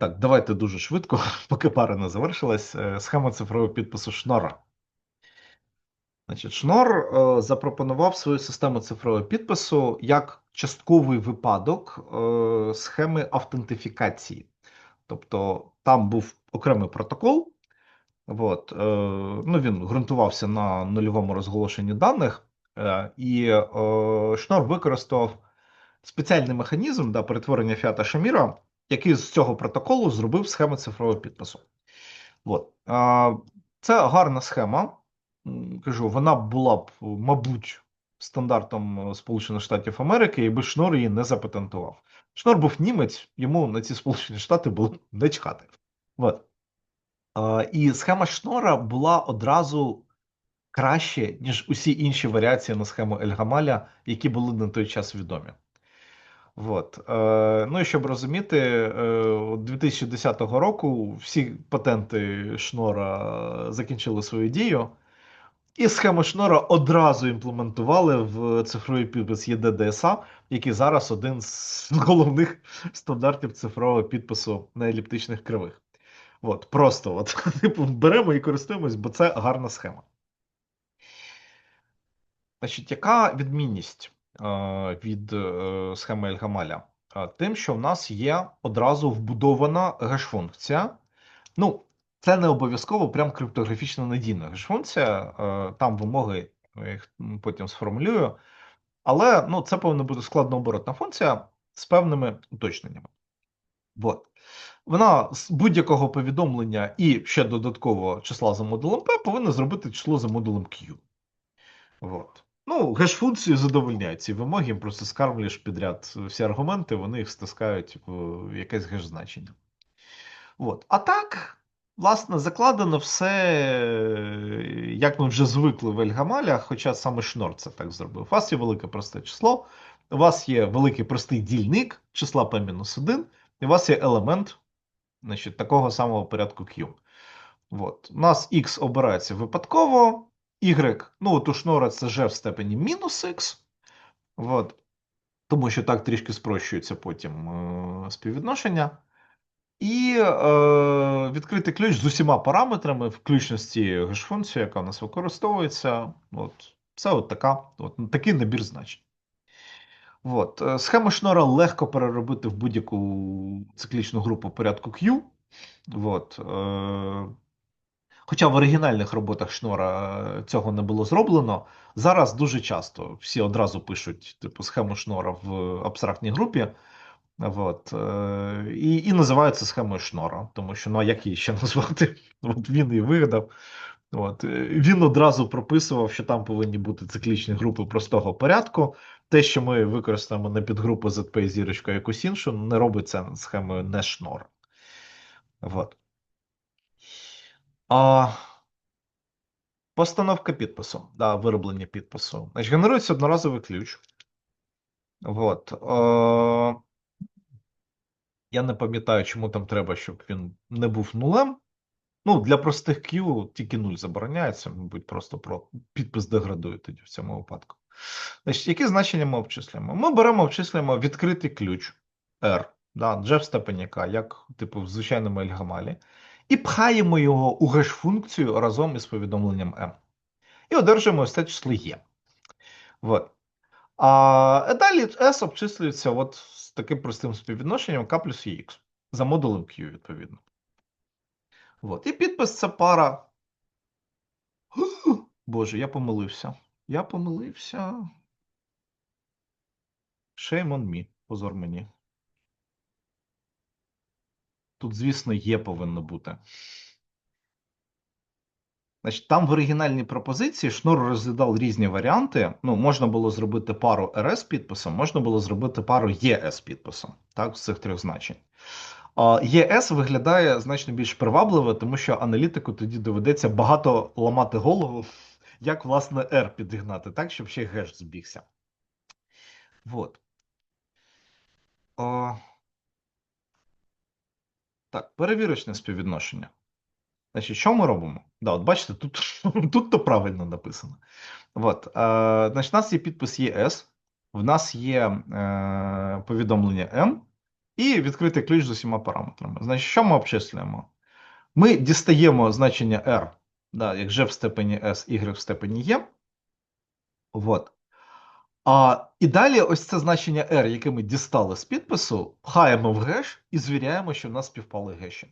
Так, давайте дуже швидко, поки пара не завершилась. Е, Схема цифрового підпису Шнора. Значить, Шнор е, запропонував свою систему цифрового підпису як частковий випадок е, схеми автентифікації. Тобто там був окремий протокол, от, ну, він ґрунтувався на нульовому розголошенні даних, і Шнор використав спеціальний механізм да, перетворення фіата Шаміра, який з цього протоколу зробив схему цифрового підпису. От. Це гарна схема. Кажу, вона була б, мабуть, стандартом е, Сполучених Штатів Америки, якби Шнор її не запатентував. Шнор був німець, йому на ці Сполучені Штати було не чхати. От. І схема Шнора була одразу краще, ніж усі інші варіації на схему Ельгамаля, які були на той час відомі. От. Е, ну і щоб розуміти, е, 2010 року всі патенти Шнора закінчили свою дію, і схему Шнора одразу імплементували в цифровий підпис ЄДДСА, який зараз один з головних стандартів цифрового підпису на еліптичних кривих. От, просто от, типу, беремо і користуємось, бо це гарна схема. Значить, яка відмінність е, від е, схеми Ельгамаля? Е, Тим, що в нас є одразу вбудована геш-функція. Ну, це не обов'язково прям криптографічно надійна геш-функція, е, там вимоги, я їх потім сформулюю. Але ну, це повинна бути складнооборотна функція з певними уточненнями. От. Вона з будь-якого повідомлення і ще додатково числа за модулем P повинна зробити число за модулем Q. От. Ну, геш-функції задовольняють ці вимоги, їм просто скармлюєш підряд всі аргументи, вони їх стискають в якесь геш-значення. От. А так, власне, закладено все, як ми вже звикли в Ельгамалях, хоча саме Шнор це так зробив. У вас є велике просте число, у вас є великий простий дільник числа P-1, і у вас є елемент значить, такого самого порядку Q. От. У нас x обирається випадково, y, ну от у шнора це g в степені мінус x. От. Тому що так трішки спрощується потім е, співвідношення. І е, відкритий ключ з усіма параметрами, включно з цією геш-функцією, яка у нас використовується. От. Це от така, от, такий набір значень. От. е, Схему шнора легко переробити в будь-яку циклічну групу порядку Q. От. е, Хоча в оригінальних роботах Шнора е, цього не було зроблено. Зараз дуже часто всі одразу пишуть типу схему Шнора в абстрактній групі. От, е, і, і називають схемою Шнора, тому що ну а як її ще назвати? От він її вигадав. От, е, він одразу прописував, що там повинні бути циклічні групи простого порядку. Те, що ми використаємо на підгрупу ZP зірочка якусь іншу, не робить це схемою не Шнора. От. А, постановка підпису, да, вироблення підпису. Значить, генерується одноразовий ключ. От. Е, я не пам'ятаю, чому там треба, щоб він не був нулем. Ну, для простих Q тільки нуль забороняється, мабуть, просто про підпис деградує тоді в цьому випадку. Значить, які значення ми обчислюємо? Ми беремо, обчислюємо відкритий ключ R, да, степені K, як типу в звичайному Ельгамалі, і пхаємо його у геш-функцію разом із повідомленням M. І одержуємо ось це число Є. От. А далі S обчислюється от з таким простим співвідношенням K плюс X за модулем Q, відповідно. От. І підпис це пара. Боже, я помилився. Я помилився. Shame on me. Позор мені. Тут, звісно, є повинно бути. Значить, там в оригінальній пропозиції Шнур розглядав різні варіанти. Ну, можна було зробити пару РС підписом, можна було зробити пару ЄС підписом, так, з цих трьох значень. ЄС виглядає значно більш привабливо, тому що аналітику тоді доведеться багато ламати голову, як, власне, R підігнати, так, щоб ще геш збігся. Вот. О... Так, перевірочне співвідношення. Значить, що ми робимо? Да, от бачите, тут, тут то правильно написано. От, е, значить, у нас є підпис ЄС, в нас є е, повідомлення М, і відкритий ключ з усіма параметрами. Значить, що ми обчислюємо? Ми дістаємо значення R, да, як G в степені S, Y в степені E. От. А, і далі ось це значення R, яке ми дістали з підпису, пхаємо в геш і звіряємо, що в нас співпали геші.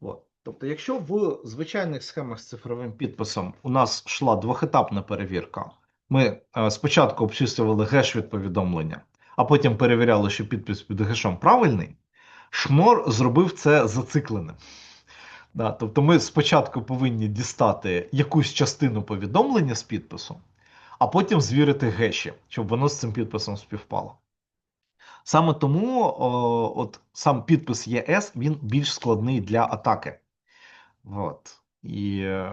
От. Тобто, якщо в звичайних схемах з цифровим підписом у нас йшла двохетапна перевірка, ми е, спочатку обчислювали геш від повідомлення, а потім перевіряли, що підпис під гешом правильний, Шмор зробив це зацикленим. Да, тобто ми спочатку повинні дістати якусь частину повідомлення з підпису, а потім звірити геші, щоб воно з цим підписом співпало. Саме тому о, от сам підпис ЄС він більш складний для атаки. От. І, е,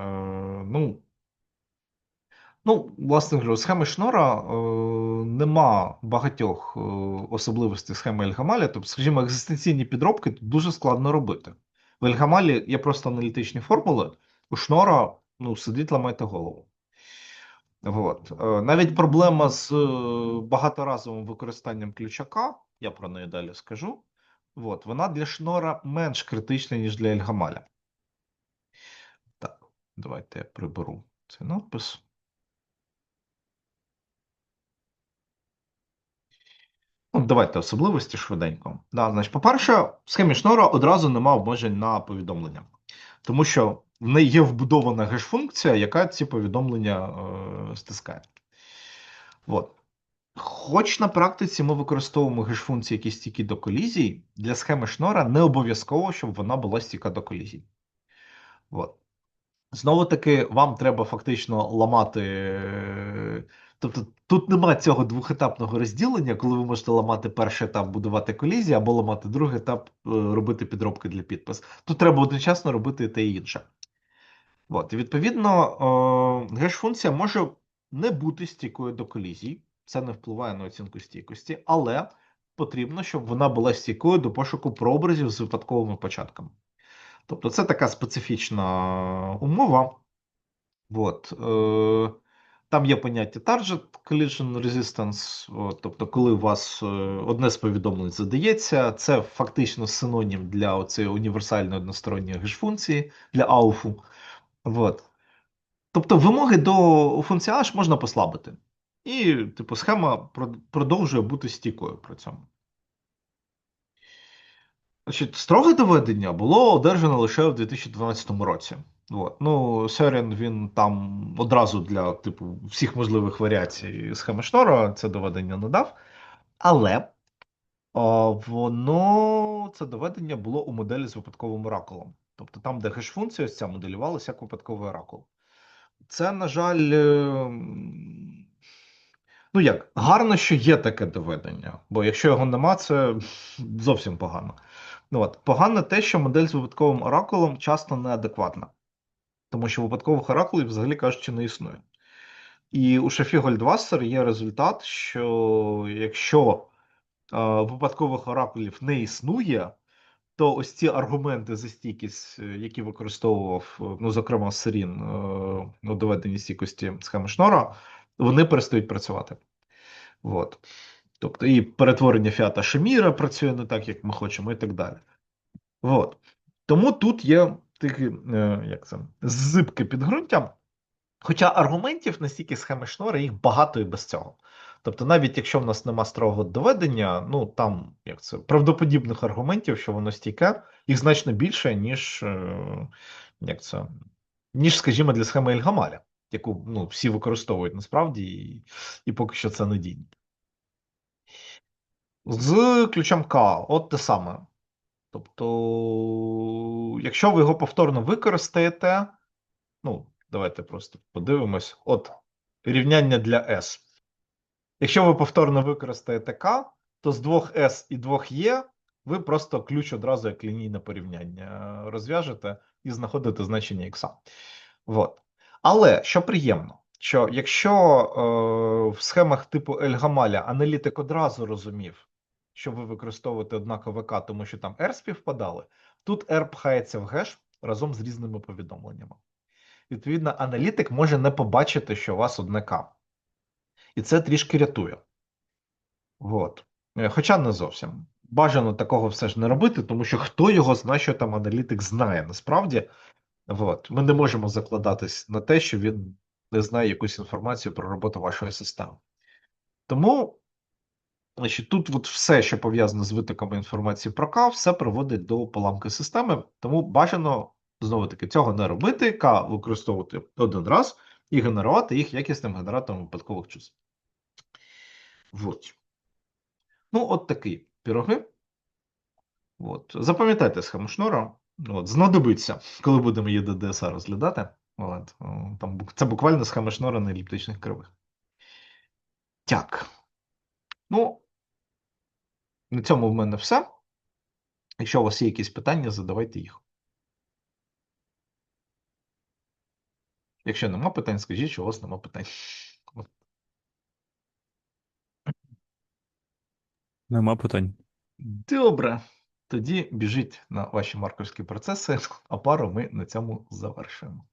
ну, ну, власне кажучи, схеми Шнора е, нема багатьох е, особливостей схеми Ельгамаля. Тобто, скажімо, екзистенційні підробки тут дуже складно робити. В Ельгамалі є просто аналітичні формули, у Шнора ну, сидить, ламайте голову. От. Е, Навіть проблема з е, багаторазовим використанням ключака, я про неї далі скажу. От. Вона для Шнора менш критична, ніж для Ельгамаля. Так, давайте я приберу цей надпис. Ну, давайте особливості швиденько. Да, значить, по-перше, в схемі Шнора одразу нема обмежень на повідомлення, тому що в неї є вбудована геш-функція, яка ці повідомлення е, стискає. От. Хоч на практиці ми використовуємо геш-функції, які стійкі до колізій, для схеми Шнора не обов'язково, щоб вона була стійка до колізій. От. Знову таки, вам треба фактично ламати. е, Тобто тут немає цього двохетапного розділення, коли ви можете ламати перший етап, будувати колізії, або ламати другий етап, е, робити підробки для підпис. Тут треба одночасно робити те і інше. От, і відповідно, е, геш-функція може не бути стійкою до колізій, це не впливає на оцінку стійкості, але потрібно, щоб вона була стійкою до пошуку прообразів з випадковими початками. Тобто це така специфічна умова. От, е, там є поняття Target Collision Resistance, от, тобто, коли у вас е, одне з повідомлень задається, це фактично синонім для оцієї універсальної односторонньої геш-функції для ауфу. От. Тобто вимоги до функції H можна послабити. І, типу, схема продовжує бути стійкою при цьому. Значить, строге доведення було одержано лише в 2012 році. От. Ну, Сёрен, він там одразу для типу, всіх можливих варіацій схеми Шнора це доведення надав. Але о, воно це доведення було у моделі з випадковим оракулом. Тобто там, де геш-функція ось ця моделювалася як випадковий оракул. Це, на жаль, ем, ну як, гарно, що є таке доведення, бо якщо його нема, це зовсім погано. Ну, от. Погано те, що модель з випадковим оракулом часто неадекватна, тому що випадкових оракулів, взагалі кажучи, не існує. І у шафі Гольдвассер є результат, що якщо е, випадкових оракулів не існує, то ось ці аргументи за стійкість, е, які використовував, е, ну, зокрема, Серін е, у доведенні стійкості схеми Шнора, вони перестають працювати. От. Тобто і перетворення фіата Шеміра працює не так, як ми хочемо, і так далі. От. Тому тут є такі, е, як це, зибке підґрунтя. Хоча аргументів настільки схеми Шнора, їх багато і без цього. Тобто, навіть якщо в нас нема строгого доведення, ну там як це правдоподібних аргументів, що воно стійке, їх значно більше, ніж е, як це, ніж, скажімо, для схеми Ельгамаля, яку ну, всі використовують насправді, і, і поки що це надійно. З ключем К, от те саме. Тобто, якщо ви його повторно використаєте, ну, давайте просто подивимось. От рівняння для S. Якщо ви повторно використаєте К, то з двох S і двох Е ви просто ключ одразу як лінійне порівняння розв'яжете і знаходите значення X. От. Але що приємно, що якщо е, в схемах типу Ельгамаля аналітик одразу розумів, що ви використовуєте однакове К, тому що там R співпадали, тут R пхається в геш разом з різними повідомленнями. Відповідно, аналітик може не побачити, що у вас одне К. І це трішки рятує. От. Е, Хоча не зовсім. бажано такого все ж не робити, тому що хто його знає, що там аналітик знає насправді. От. Ми не можемо закладатись на те, що він не знає якусь інформацію про роботу вашої системи. Тому, значить, тут от все, що пов'язане з витоками інформації про К, все приводить до поламки системи. Тому бажано знову таки цього не робити, К використовувати один раз і генерувати їх якісним генератором випадкових чисел. Вот. Ну, от такі піроги. От. Запам'ятайте схему шнура. От, знадобиться, коли будемо її DSA розглядати. От. Там, це буквально схема шнура на еліптичних кривих. Так. Ну, на цьому в мене все. Якщо у вас є якісь питання, задавайте їх. Якщо нема питань, скажіть, що у вас нема питань. Нема питань. Добре. Тоді біжіть на ваші марковські процеси, а пару ми на цьому завершуємо.